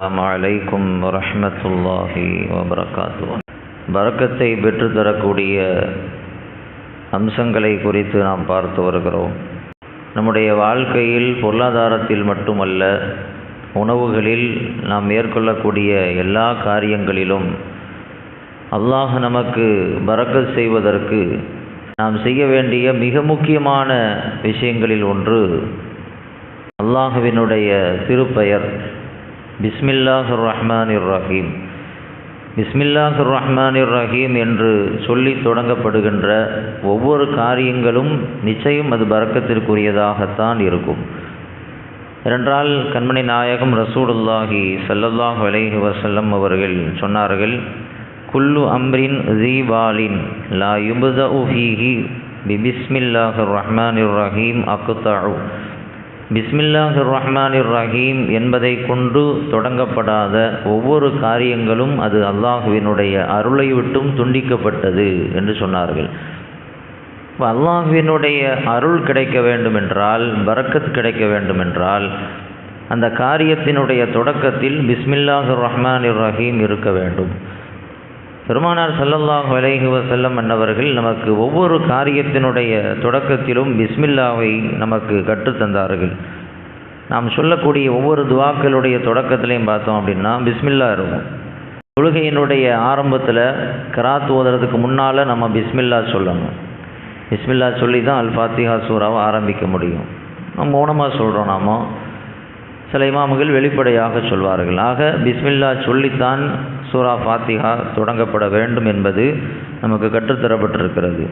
அஸ்லாம் வலைக்கும் வரமத்துல்லாஹி வபரகாத்து பறக்கத்தை பெற்றுத்தரக்கூடிய அம்சங்களை குறித்து நாம் பார்த்து வருகிறோம். நம்முடைய வாழ்க்கையில் பொருளாதாரத்தில் மட்டுமல்ல உணவுகளில் நாம் மேற்கொள்ளக்கூடிய எல்லா காரியங்களிலும் அல்லாஹ் நமக்கு பறக்கத் செய்வதற்கு நாம் செய்ய வேண்டிய மிக முக்கியமான விஷயங்களில் ஒன்று அல்லாஹுவினுடைய திருப்பெயர். பிஸ்மில்லாஹுர் ரஹ்மானிர் ரஹீம் பிஸ்மில்லாஹுர் ரஹ்மானிர் ரஹீம் என்று சொல்லி தொடங்கப்படுகின்ற ஒவ்வொரு காரியங்களும் நிச்சயம் அது பறக்கத்திற்குரியதாகத்தான் இருக்கும். ஏனென்றால் கண்மணி நாயகம் ரசூலுல்லாஹி ஸல்லல்லாஹு அலைஹி வசல்லம் அவர்கள் சொன்னார்கள் குல்லு அம்ரின் ஜீபாலின் லா யுபதஉ ஃபீஹி பிபிஸ்மில்லாஹிர் ரஹ்மானிர் ரஹீம் அக்தஉ. பிஸ்மில்லாஹிர் ரஹ்மானிர் ரஹீம் என்பதை கொண்டு தொடங்கப்படாத ஒவ்வொரு காரியங்களும் அது அல்லாஹுவினுடைய அருளை விட்டும் துண்டிக்கப்பட்டது என்று சொன்னார்கள். இப்போ அல்லாஹுவினுடைய அருள் கிடைக்க வேண்டுமென்றால் பரக்கத் கிடைக்க வேண்டுமென்றால் அந்த காரியத்தினுடைய தொடக்கத்தில் பிஸ்மில்லாஹிர் ரஹ்மானிர் ரஹீம் இருக்க வேண்டும். பெருமானார் சல்லல்லாஹ் வலைஹி வசல்லம் அன்னவர்கள் நமக்கு ஒவ்வொரு காரியத்தினுடைய தொடக்கத்திலும் பிஸ்மில்லாவை நமக்கு கற்றுத்தந்தார்கள் நாம் சொல்லக்கூடிய ஒவ்வொரு துவாக்களுடைய தொடக்கத்திலையும் பார்த்தோம் அப்படின்னா பிஸ்மில்லா இருக்கும். தொழுகையினுடைய ஆரம்பத்தில் கராத் ஓதுறதுக்கு முன்னால் நம்ம பிஸ்மில்லா சொல்லணும். பிஸ்மில்லா சொல்லி தான் அல் ஃபாத்திஹா சூறாவை ஆரம்பிக்க முடியும். நம்ம மௌனமாக சொல்கிறோம் நாம. சில இமாமுகள் வெளிப்படையாக சொல்வார்கள். ஆக பிஸ்மில்லா சொல்லித்தான் சூரா ஃபாத்திஹா தொடங்கப்பட வேண்டும் என்பது நமக்கு கற்றுத்தரப்பட்டிருக்கிறது.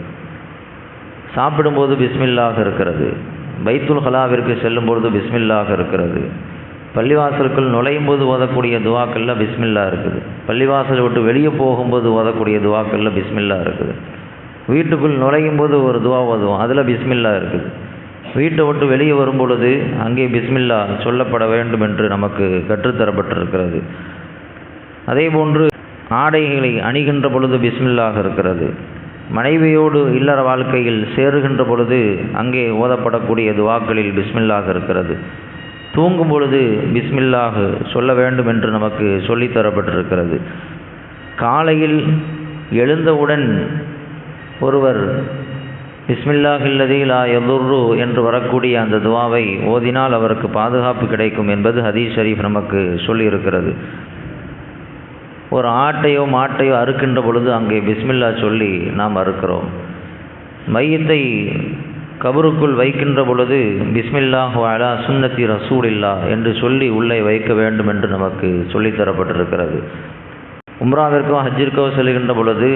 சாப்பிடும்போது பிஸ்மில்லாக இருக்கிறது. பைத்துல் ஹலாவிற்கு செல்லும்பொழுது பிஸ்மில்லாக இருக்கிறது. பள்ளிவாசலுக்குள் நுழையும் போது ஓதக்கூடிய துவாக்களில் பிஸ்மில்லா இருக்குது. பள்ளிவாசலை விட்டு வெளியே போகும்போது ஓதக்கூடிய துவாக்களில் பிஸ்மில்லா இருக்குது. வீட்டுக்குள் நுழையும் போது ஒரு துவா ஓதுவோம். அதில் பிஸ்மில்லா இருக்குது. வீட்டை விட்டு வெளியே வரும் பொழுது அங்கே பிஸ்மில்லா சொல்லப்பட வேண்டும் என்று நமக்கு கற்றுத்தரப்பட்டிருக்கிறது. அதே போன்று ஆடைகளை அணிகின்ற பொழுது பிஸ்மில்லாக இருக்கிறது. மனைவியோடு இல்லற வாழ்க்கையில் சேருகின்ற பொழுது அங்கே ஓதப்படக்கூடிய துவாக்களில் பிஸ்மில்லாக இருக்கிறது. தூங்கும் பொழுது பிஸ்மில்லாக சொல்ல வேண்டும் என்று நமக்கு சொல்லித்தரப்பட்டிருக்கிறது. காலையில் எழுந்தவுடன் ஒருவர் பிஸ்மில்லாஹில்லதி லா எதுர்ரு என்று வரக்கூடிய அந்த துவாவை ஓதினால் அவருக்கு பாதுகாப்பு கிடைக்கும் என்பது ஹதீஸ் ஷரீஃப் நமக்கு சொல்லியிருக்கிறது. ஒரு ஆட்டையோ மாட்டையோ அறுக்கின்ற பொழுது அங்கே பிஸ்மில்லா சொல்லி நாம் அறுக்கிறோம். மையத்தை கபருக்குள் வைக்கின்ற பொழுது பிஸ்மில்லாஹு அலா சுன்னத்தி ரசூலில்லா என்று சொல்லி உள்ளே வைக்க வேண்டும் என்று நமக்கு சொல்லித்தரப்பட்டிருக்கிறது. உம்ராவிற்கோ ஹஜ்ஜிற்கோ செல்கின்ற பொழுது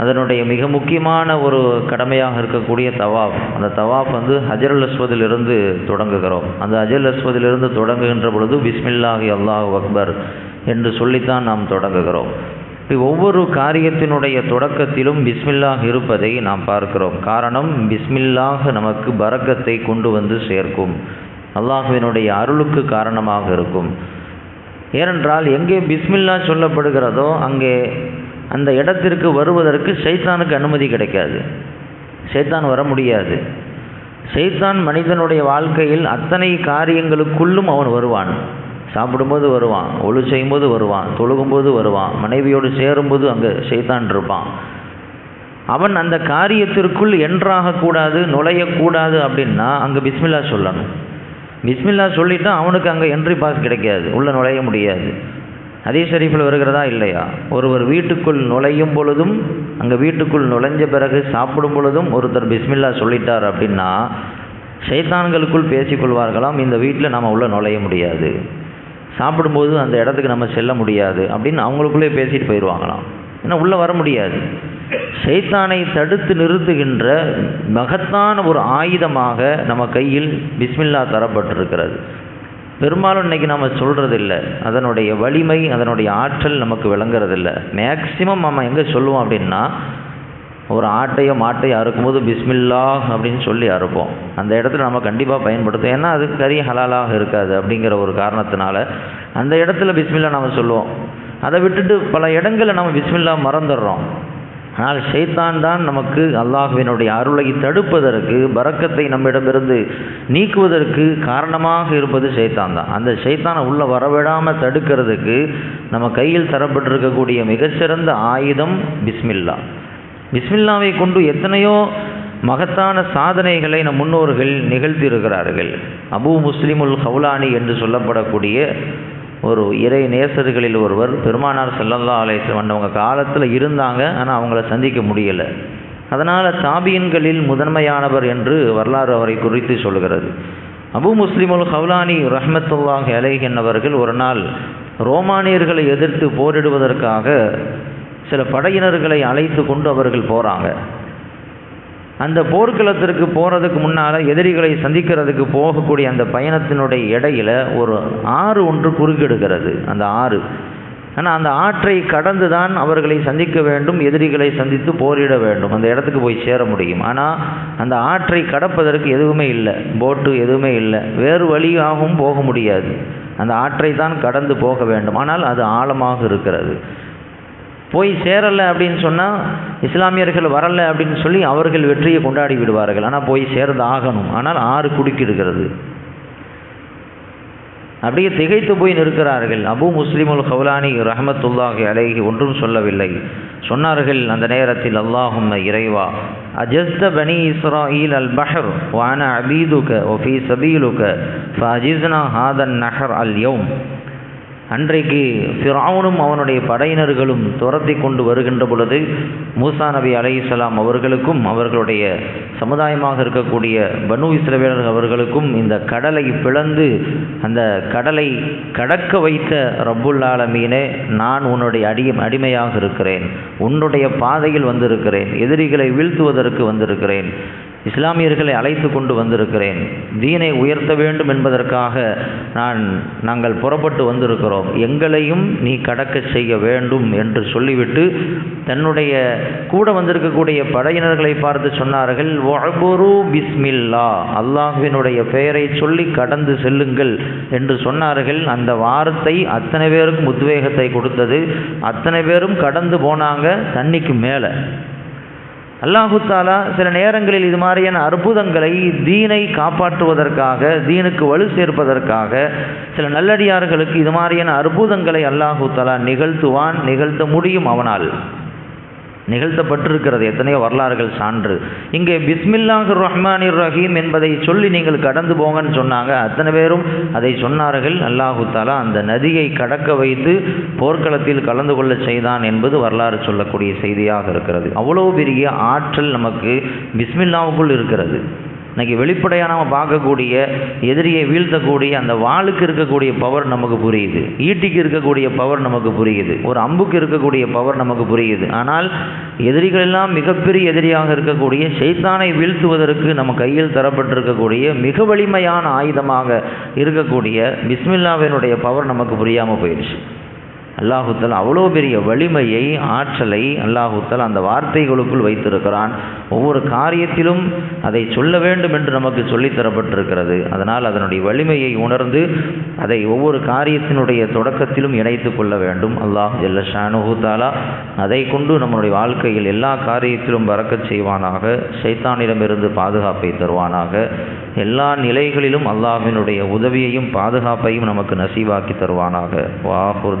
அதனுடைய மிக முக்கியமான ஒரு கடமையாக இருக்கக்கூடிய தவாஃப். அந்த தவாஃப் வந்து ஹஜருல் அஸ்வதிலிருந்து தொடங்குகிறோம். அந்த ஹஜருல் அஸ்வதிலிருந்து தொடங்குகின்ற பொழுது பிஸ்மில்லாஹி அல்லாஹ் அக்பர் என்று சொல்லித்தான் நாம் தொடங்குகிறோம். இப்படி ஒவ்வொரு காரியத்தினுடைய தொடக்கத்திலும் பிஸ்மில்லாஹ் இருப்பதை நாம் பார்க்கிறோம். காரணம் பிஸ்மில்லாஹ் நமக்கு பறக்கத்தை கொண்டு வந்து சேர்க்கும். அல்லாஹுவினுடைய அருளுக்கு காரணமாக இருக்கும். ஏனென்றால் எங்கே பிஸ்மில்லா சொல்லப்படுகிறதோ அங்கே அந்த இடத்திற்கு வருவதற்கு சைத்தானுக்கு அனுமதி கிடைக்காது. சைத்தான் வர முடியாது. சைத்தான் மனிதனுடைய வாழ்க்கையில் அத்தனை காரியங்களுக்குள்ளும் அவன் வருவான். சாப்பிடும்போது வருவான் ஒழு செய்யும்போது வருவான் தொழுகும்போது வருவான் மனைவியோடு சேரும்போது அங்கே சைத்தான் இருப்பான். அவன் அந்த காரியத்திற்குள் என்றாகக்கூடாது நுழையக்கூடாது அப்படின்னா அங்கே பிஸ்மில்லா சொல்லணும். பிஸ்மில்லா சொல்லிட்டா அவனுக்கு அங்கே என்ட்ரி பாஸ் கிடைக்காது உள்ளே நுழைய முடியாது. அதே ஷரீஃபில் வருகிறதா? இல்லையா? ஒருவர் வீட்டுக்குள் நுழையும் பொழுதும் அங்கே வீட்டுக்குள் நுழைஞ்ச பிறகு சாப்பிடும் பொழுதும் ஒருத்தர் பிஸ்மில்லா சொல்லிட்டார் அப்படின்னா சைத்தான்களுக்குள் பேசிக்கொள்வார்களாம் இந்த வீட்டில் நம்ம உள்ளே நுழைய முடியாது. சாப்பிடும்போது அந்த இடத்துக்கு நம்ம செல்ல முடியாது அப்படின்னு அவங்களுக்குள்ளே பேசிட்டு போயிடுவாங்களாம். ஏன்னா உள்ளே வர முடியாது. சைத்தானை தடுத்து நிறுத்துகின்ற மகத்தான ஒரு ஆயுதமாக நம்ம கையில் பிஸ்மில்லா தரப்பட்டிருக்கிறது. பெரும்பாலும் இன்றைக்கி நம்ம சொல்கிறதில்ல அதனுடைய வலிமை அதனுடைய ஆற்றல் நமக்கு விளங்குறதில்ல. மேக்சிமம் நம்ம எங்கே சொல்லுவோம் அப்படின்னா ஒரு ஆட்டையோ மாட்டையோ அறுக்கும்போது பிஸ்மில்லா அப்படின்னு சொல்லி அறுப்போம். அந்த இடத்துல நம்ம கண்டிப்பாக பயன்படுத்தும் ஏன்னா அது கறி ஹலாலாக இருக்காது அப்படிங்கிற ஒரு காரணத்தினால அந்த இடத்துல பிஸ்மில்லா நம்ம சொல்லுவோம். அதை விட்டுட்டு பல இடங்களில் நம்ம பிஸ்மில்லா மறந்துடுறோம். ஆனால் ஷைத்தான் தான் நமக்கு அல்லாஹுவினுடைய அருளை தடுப்பதற்கு பறக்கத்தை நம்மிடமிருந்து நீக்குவதற்கு காரணமாக இருப்பது ஷைத்தான் தான். அந்த ஷைத்தானை உள்ளே வரவிடாமல் தடுக்கிறதுக்கு நம்ம கையில் தரப்பட்டிருக்கக்கூடிய மிகச்சிறந்த ஆயுதம் பிஸ்மில்லா. பிஸ்மில்லாவை கொண்டு எத்தனையோ மகத்தான சாதனைகளை நம் முன்னோர்கள் நிகழ்த்தியிருக்கிறார்கள். அபு முஸ்லிமுல் ஹவுலானி என்று சொல்லப்படக்கூடிய ஒரு இறை நேசர்களில் ஒருவர் பெருமானார் செல்லல்லா அலையம் வந்தவங்க காலத்தில் இருந்தாங்க ஆனால் அவங்கள சந்திக்க முடியலை. அதனால் தாபியன்களில் முதன்மையானவர் என்று வரலாறு அவரை குறித்து சொல்கிறது. அபு முஸ்லிமுல் ஹவுலானி ரஹமத்துல்லாஹ் அலைஹ் என்னவர்கள் ஒரு நாள் ரோமானியர்களை எதிர்த்து போரிடுவதற்காக சில படையினர்களை அழைத்து கொண்டு அவர்கள் போகிறாங்க அந்த போர்க்களத்திற்கு போகிறதுக்கு முன்னால் எதிரிகளை சந்திக்கிறதுக்கு போகக்கூடிய அந்த பயணத்தினுடைய இடையில ஒரு ஆறு ஒன்று குறுக்கெடுக்கிறது அந்த ஆறு. ஆனால் அந்த ஆற்றை கடந்து தான் அவர்களை சந்திக்க வேண்டும் எதிரிகளை சந்தித்து போரிட வேண்டும் அந்த இடத்துக்கு போய் சேர முடியும். ஆனால் அந்த ஆற்றை கடப்பதற்கு எதுவுமே இல்லை போட்டு எதுவுமே இல்லை வேறு வழியாகவும் போக முடியாது. அந்த ஆற்றை தான் கடந்து போக வேண்டும். ஆனால் அது ஆழமாக இருக்கிறது. போய் சேரலை அப்படின்னு சொன்னால் இஸ்லாமியர்கள் வரலை அப்படின்னு சொல்லி அவர்கள் வெற்றியை கொண்டாடி விடுவார்கள். ஆனால் போய் சேர்ந்து ஆகணும். ஆனால் ஆறு குடிக்கிடுகிறது. அப்படியே திகைத்து போய் நிற்கிறார்கள். அபு முஸ்லிமுல் ஹவுலானி ரஹமத்துல்லாஹி அலைஹி ஒன்றும் சொல்லவில்லை. சொன்னார்கள் அந்த நேரத்தில் அல்லாஹும் இறைவா அஜஸ்த பனி இஸ்ராயில் அல் பஹர் வான அபீதுக ஒஃபி சபீலுக ஃபஜிஸ்னா ஹாதன் நஹர் அல் யோம். அன்றைக்கு ஃபிரௌனும் அவனுடைய படையினர்களும் துரத்தி கொண்டு வருகின்ற பொழுது மூசா நபி அலைஹிஸ்ஸலாம் அவர்களுக்கும் அவர்களுடைய சமுதாயமாக இருக்கக்கூடிய பனு இஸ்ரவேலர் அவர்களுக்கும் இந்த கடலை பிளந்து அந்த கடலை கடக்க வைத்த ரப்புல் ஆலமீனே நான் உன்னுடைய அடி அடிமையாக இருக்கிறேன். உன்னுடைய பாதையில் வந்திருக்கிறேன். எதிரிகளை வீழ்த்துவதற்கு வந்திருக்கிறேன். இஸ்லாமியர்களை அழைத்து கொண்டு வந்திருக்கிறேன். தீனை உயர்த்த வேண்டும் என்பதற்காக நான் நாங்கள் புறப்பட்டு வந்திருக்கிறோம். எங்களையும் நீ கடக்க செய்ய வேண்டும் என்று சொல்லிவிட்டு தன்னுடைய கூட வந்திருக்கக்கூடிய படையினர்களை பார்த்து சொன்னார்கள் வஅபுரு பிஸ்மில்லா அல்லாஹ்வினுடைய பெயரை சொல்லி கடந்து செல்லுங்கள் என்று சொன்னார்கள். அந்த வார்த்தை அத்தனை பேருக்கும் உத்வேகத்தை கொடுத்தது. அத்தனை பேரும் கடந்து போனாங்க தண்ணிக்கு மேலே. அல்லாஹுத்தாலா சில நேரங்களில் இது மாதிரியான அற்புதங்களை தீனை காப்பாற்றுவதற்காக தீனுக்கு வலு சேர்ப்பதற்காக சில நல்லடியார்களுக்கு இது மாதிரியான அற்புதங்களை அல்லாஹுத்தாலா நிகழ்த்துவான் நிகழ்த்த முடியும் அவனால். நிகழ்த்தப்பட்டிருக்கிறது. எத்தனையோ வரலாறுகள் சான்று. இங்கே பிஸ்மில்லாஹ் ரஹ்மானிர் ரஹீம் என்பதை சொல்லி நீங்கள் கடந்து போங்கன்னு சொன்னாங்க. அத்தனை பேரும் அதை சொன்னார்கள். அல்லாஹு தாலா அந்த நதியை கடக்க வைத்து போர்க்களத்தில் கலந்து கொள்ள செய்தான் என்பது வரலாறு சொல்லக்கூடிய செய்தியாக இருக்கிறது. அவ்வளோ பெரிய ஆற்றல் நமக்கு பிஸ்மில்லாவுக்குள் இருக்கிறது. இன்னைக்கு வெளிப்படையாக நம்ம பார்க்கக்கூடிய எதிரியை வீழ்த்தக்கூடிய அந்த வாளுக்கு இருக்கக்கூடிய பவர் நமக்கு புரியுது. ஈட்டிக்கு இருக்கக்கூடிய பவர் நமக்கு புரியுது. ஒரு அம்புக்கு இருக்கக்கூடிய பவர் நமக்கு புரியுது. ஆனால் எதிரிகளெல்லாம் மிகப்பெரிய எதிரியாக இருக்கக்கூடிய சைத்தானை வீழ்த்துவதற்கு நம்ம கையில் தரப்பட்டிருக்கக்கூடிய மிக வலிமையான ஆயுதமாக இருக்கக்கூடிய பிஸ்மில்லாவினுடைய பவர் நமக்கு புரியாமல் போயிடுச்சு. அல்லாஹுத்தல் அவ்வளோ பெரிய வலிமையை ஆற்றலை அல்லாஹுத்தல் அந்த வார்த்தைகளுக்குள் வைத்திருக்கிறான். ஒவ்வொரு காரியத்திலும் அதை சொல்ல வேண்டும் என்று நமக்கு சொல்லித்தரப்பட்டிருக்கிறது அதனால் அதனுடைய வலிமையை உணர்ந்து அதை ஒவ்வொரு காரியத்தினுடைய தொடக்கத்திலும் இணைத்து கொள்ள வேண்டும். அல்லாஹ் ஜல்ல ஷானுஹு அதை கொண்டு நம்முடைய வாழ்க்கையில் எல்லா காரியத்திலும் வறக்கச் செய்வானாக. சைத்தானிடமிருந்து பாதுகாப்பை தருவானாக. எல்லா நிலைகளிலும் அல்லாஹினுடைய உதவியையும் பாதுகாப்பையும் நமக்கு நசீவாக்கி தருவானாக. வாஹுர்